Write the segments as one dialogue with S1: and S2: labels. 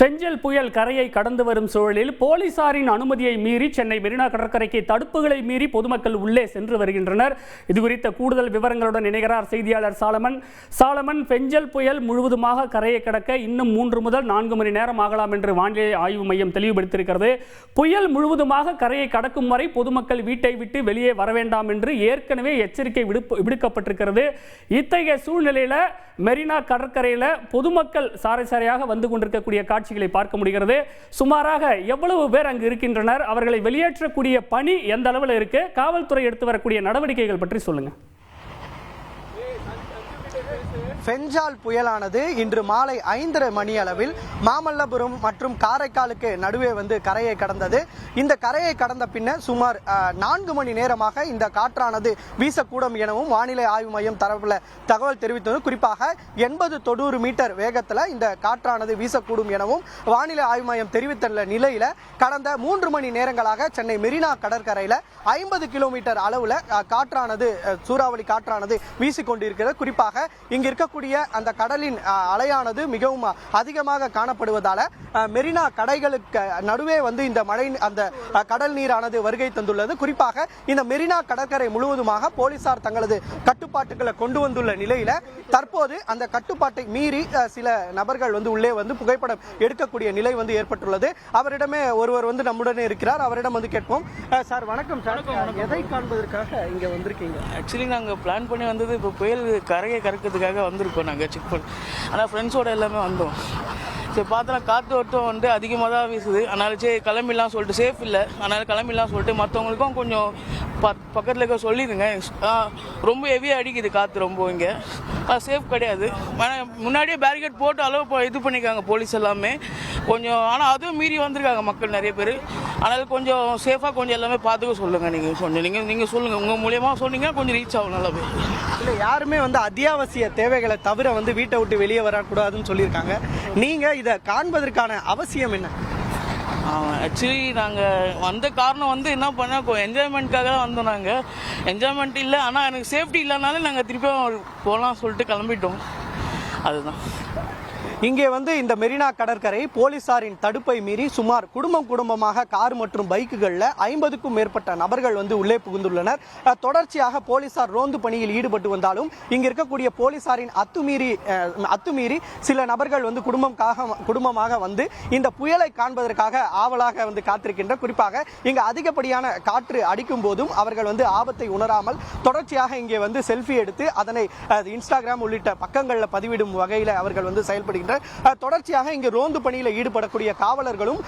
S1: செஞ்சல் புயல் கரையை கடந்து வரும் சூழலில் போலீசாரின் அனுமதியை மீறி சென்னை மெரினா கடற்கரைக்கு தடுப்புகளை மீறி பொதுமக்கள் உள்ளே சென்று வருகின்றனர். இது குறித்த கூடுதல் விவரங்களுடன் இணைகிறார் செய்தியாளர் சாலமன். சாலமன் பெஞ்சல் புயல் முழுவதுமாக கரையை கடக்க இன்னும் மூன்று முதல் நான்கு மணி நேரம் ஆகலாம் என்று வானிலை ஆய்வு மையம் தெளிவுபடுத்தியிருக்கிறது. புயல் முழுவதுமாக கரையை கடக்கும் வரை பொதுமக்கள் வீட்டை விட்டு வெளியே வர வேண்டாம் என்று ஏற்கனவே எச்சரிக்கை விடுப்பு விடுக்கப்பட்டிருக்கிறது. இத்தகைய சூழ்நிலையில் மெரினா கடற்கரையில் பொதுமக்கள் சாரை சாரையாக வந்து கொண்டிருக்கக்கூடிய காட்சிகளை பார்க்க முடிகிறது. சுமாராக எவ்வளவு பேர் அங்கு இருக்கின்றனர்? அவர்களை வெளியேற்றக்கூடிய பணி எந்த அளவில் இருக்கு? காவல்துறை எடுத்து வரக்கூடிய நடவடிக்கைகள் பற்றி சொல்லுங்க.
S2: பெஞ்சால் புயலானது இன்று மாலை ஐந்தரை மணி அளவில் மாமல்லபுரம் மற்றும் காரைக்காலுக்கு நடுவே வந்து கரையை கடந்தது. இந்த கரையை கடந்த பின்னர் சுமார் நான்கு மணி நேரமாக இந்த காற்றானது வீசக்கூடும் எனவும் வானிலை ஆய்வு மையம் தரப்புல தகவல் தெரிவித்தது. குறிப்பாக எண்பது தொண்ணூறு மீட்டர் வேகத்தில் இந்த காற்றானது வீசக்கூடும் எனவும் வானிலை ஆய்வு மையம் தெரிவித்துள்ள நிலையில கடந்த மூன்று மணி நேரங்களாக சென்னை மெரினா கடற்கரையில் ஐம்பது கிலோமீட்டர் அளவில் காற்றானது சூறாவளி காற்றானது வீசிக்கொண்டிருக்கிறது. குறிப்பாக இங்கு இருக்கக்கூடிய அந்த கடலின் அலையானது மிகவும் அதிகமாக காணப்படுவதால மெரினா கடைகளுக்கு நடுவே வந்து இந்த மழை அந்த கடல் நீரானது வருகை தந்துள்ளது. குறிப்பாக இந்த மெரினா கடற்கரை முழுவதுமாக போலீசார் தங்களது கட்டுப்பாட்டுகளை கொண்டு வந்துள்ள நிலையில தற்போது அந்த கட்டுப்பாட்டை மீறி சில நபர்கள் வந்து உள்ளே வந்து புகைப்படம் எடுக்கக்கூடிய நிலை வந்து ஏற்பட்டுள்ளது. அவரிடமே ஒருவர் வந்து நம்முடனே இருக்கிறார். அவரிடம் வந்து கேட்போம். சார் வணக்கம் சார். எதை காண்பதற்காக இங்க வந்திருக்கீங்க?
S3: ஆக்சுவலி நாங்கள் பிளான் பண்ணி வந்தது இப்போ புயல் கரையை கறக்கிறதுக்காக வந்திருக்கோம் நாங்கள் செக் பண்ணி ஆனால் ஃப்ரெண்ட்ஸோட எல்லாமே வந்தோம். சரி பார்த்தோன்னா காற்று வட்டம் வந்து அதிகமாக தான் வீசுது. அதனால சரி கிளம்பிடலாம் சொல்லிட்டு சேஃப் இல்லை. அதனால் கிளம்பிடலாம் சொல்லிட்டு மற்றவங்களுக்கும் கொஞ்சம் ப பக்கத்தில் இருக்க சொல்லிடுங்க. ரொம்ப ஹெவியாக அடிக்குது காற்று ரொம்ப இங்கே. அது சேஃப் கிடையாது. ஆனால் முன்னாடியே பேரிகேட் போட்டு அளவு இது பண்ணியிருக்காங்க போலீஸ் எல்லாமே. கொஞ்சம் ஆனால் அதுவும் மீறி வந்திருக்காங்க மக்கள் நிறைய பேர். அதனால் கொஞ்சம் சேஃபாக கொஞ்சம் எல்லாமே பார்த்துக்க சொல்லுங்கள் நீங்கள் கொஞ்சம் நீங்கள் நீங்கள் சொல்லுங்கள் உங்கள் மூலியமாக சொன்னீங்கன்னா கொஞ்சம் ரீச் ஆகும் நல்லா போய்.
S2: இல்ல யாருமே வந்து அத்தியாவசிய தேவைகளை தவிர வந்து வீட்டை விட்டு வெளியே வரக்கூடாதுன்னு சொல்லியிருக்காங்க. நீங்க இதை காண்பதற்கான அவசியம் என்ன?
S3: ஆக்சுவலி நாங்கள் வந்த காரணம் வந்து என்ன பண்ணால் என்ஜாய்மெண்ட்காக தான் வந்தோம் நாங்கள் என்ஜாய்மெண்ட் இல்லை ஆனால் எனக்கு சேஃப்டி இல்லைனாலும் நாங்கள் திருப்பியும் போகலாம் சொல்லிட்டு கிளம்பிட்டோம். அதுதான்.
S2: இங்கே வந்து இந்த மெரினா கடற்கரை போலீசாரின் தடுப்பை மீறி சுமார் குடும்பம் குடும்பமாக கார் மற்றும் பைக்குகளில் ஐம்பதுக்கும் மேற்பட்ட நபர்கள் வந்து உள்ளே புகுந்துள்ளனர். தொடர்ச்சியாக போலீசார் ரோந்து பணியில் ஈடுபட்டு வந்தாலும் இங்க இருக்கக்கூடிய போலீசாரின் அத்துமீறி அத்துமீறி சில நபர்கள் வந்து குடும்பமாக குடும்பமாக வந்து இந்த புயலை காண்பதற்காக ஆவலாக வந்து காத்திருக்கின்ற குறிப்பாக இங்கு அதிகப்படியான காற்று அடிக்கும் போதும் அவர்கள் வந்து ஆபத்தை உணராமல் தொடர்ச்சியாக இங்கே வந்து செல்ஃபி எடுத்து அதனை இன்ஸ்டாகிராம் உள்ளிட்ட பக்கங்களில் பதிவிடும் வகையில் அவர்கள் வந்து செயல்படுகின்றனர் அஹ், தொடர்ச்சியாக இங்கு ரோந்து பணியில் ஈடுபடக்கூடிய காவலர்களும்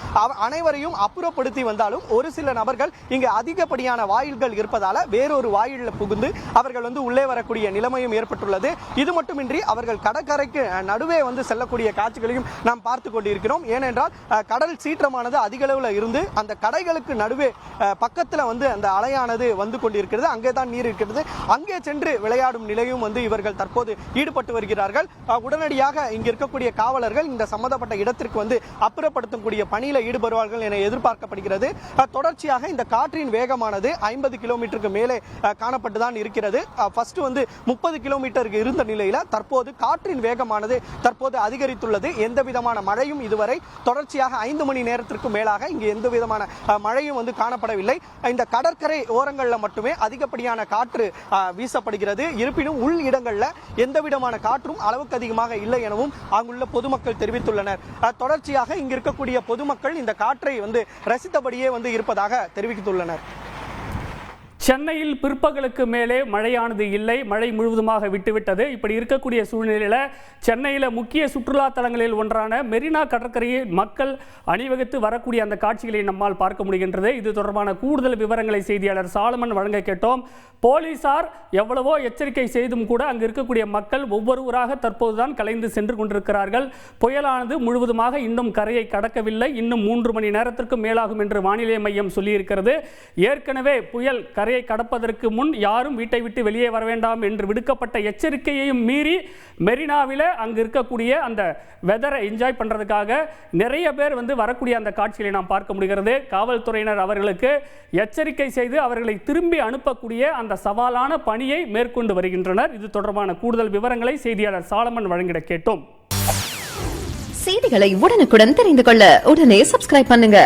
S2: அனைவரையும் அப்புறப்படுத்தி வந்தாலும் ஒரு சில நபர்கள் இங்கு அதிகப்படியான வாயில்கள் இருப்பதால வேறொரு வாயிலில் புகுந்து அவர்கள் வந்து உள்ளே வரக்கூடிய நிலைமையும் ஏற்பட்டுள்ளது. இது மட்டுமின்றி அவர்கள் கடற்கரைக்கு நடுவே வந்து செல்லக்கூடிய காட்சிகளையும் நாம் பார்த்து கொண்டிருக்கிறோம். ஏனென்றால் கடல் சீற்றமானது அதிக அளவில் இருந்து அந்த கடைகளுக்கு நடுவே பக்கத்தில் பக்கத்துல வந்து அந்த அலையானது வந்து கொண்டிருக்கிறது. அங்கே தான் நீர் இருக்கிறது. அங்கே சென்று விளையாடும் நிலையும் வந்து இவர்கள் தற்போது ஈடுபட்டு வருகிறார்கள். உடனடியாக இங்க இருக்கக்கூடிய காவலர்கள் இந்த சம்பந்தப்பட்ட இடத்திற்கு வந்து அப்புறப்படுத்தக்கூடிய பணியில் ஈடுபடுவார்கள் என எதிர்பார்க்கப்படுகிறது. தொடர்ச்சியாக இந்த காற்றின் வேகமானது ஐம்பது கிலோமீட்டருக்கு மேலே காணப்பட்டுதான் இருக்கிறது. ஃபர்ஸ்ட் வந்து முப்பது கிலோமீட்டருக்கு இருந்த நிலையில் தற்போது காற்றின் வேகமானது தற்போது அதிகரித்துள்ளது. எந்த விதமான மழையும் இதுவரை தொடர்ச்சியாக ஐந்து மணி நேரத்திற்கு மேலாக இங்கு எந்த விதமான மழையும் வந்து காணப்படவில்லை. இந்த கடற்கரை ஓரங்களில் மட்டுமே அதிகப்படியான காற்று வீசப்படுகிறது. இருப்பினும் உள் இடங்களில் எந்த விதமான காற்றும் அளவுக்கு அதிகமாக இல்லை எனவும் அங்குள்ள பொதுமக்கள் தெரிவித்துள்ளனர். தொடர்ச்சியாக இங்கு இருக்கக்கூடிய பொதுமக்கள் இந்த காற்றை வந்து ரசித்தபடியே வந்து இருப்பதாக தெரிவித்துள்ளனர்.
S1: சென்னையில் பிற்பகலுக்கு மேலே மழையானது இல்லை. மழை முழுவதுமாக விட்டுவிட்டது. இப்படி இருக்கக்கூடிய சூழ்நிலையில் சென்னையில் முக்கிய சுற்றுலா தலங்களில் ஒன்றான மெரினா கடற்கரையில் மக்கள் அணிவகுத்து வரக்கூடிய அந்த காட்சிகளை நம்மால் பார்க்க முடிகின்றது. இது தொடர்பான கூடுதல் விவரங்களை செய்தியாளர் சாலமன் வழங்க கேட்டோம். போலீசார் எவ்வளவோ எச்சரிக்கை செய்தும் கூட அங்கு இருக்கக்கூடிய மக்கள் ஒவ்வொருவராக தற்போதுதான் கலைந்து சென்று கொண்டிருக்கிறார்கள். புயலானது முழுவதுமாக இன்னும் கரையை கடக்கவில்லை. இன்னும் மூன்று மணி நேரத்திற்கு மேலாகும் என்று வானிலை மையம் சொல்லியிருக்கிறது. ஏற்கனவே புயல் கரை கரையை கடப்பதற்கு முன் யாரும் வீட்டை விட்டு வெளியே வர வேண்டாம் என்று விடுக்கப்பட்ட எச்சரிக்கையையும் மீறி மெரினாவில் அங்கு இருக்கக்கூடிய அந்த வெதரை என்ஜாய் பண்ணுறதுக்காக நிறைய பேர் வந்து வரக்கூடிய அந்த காட்சிகளை நாம் பார்க்க முடிகிறது. காவல்துறையினர் அவர்களுக்கு எச்சரிக்கை செய்து அவர்களை திரும்பி அனுப்பக்கூடிய அந்த சவாலான பணியை மேற்கொண்டு வருகின்றனர். இது தொடர்பான கூடுதல் விவரங்களை செய்தியாளர் சாலமன் வழங்கிட கேட்டோம்.
S4: செய்திகளை உடனுக்குடன் தெரிந்து கொள்ள உடனே சப்ஸ்கிரைப் பண்ணுங்க.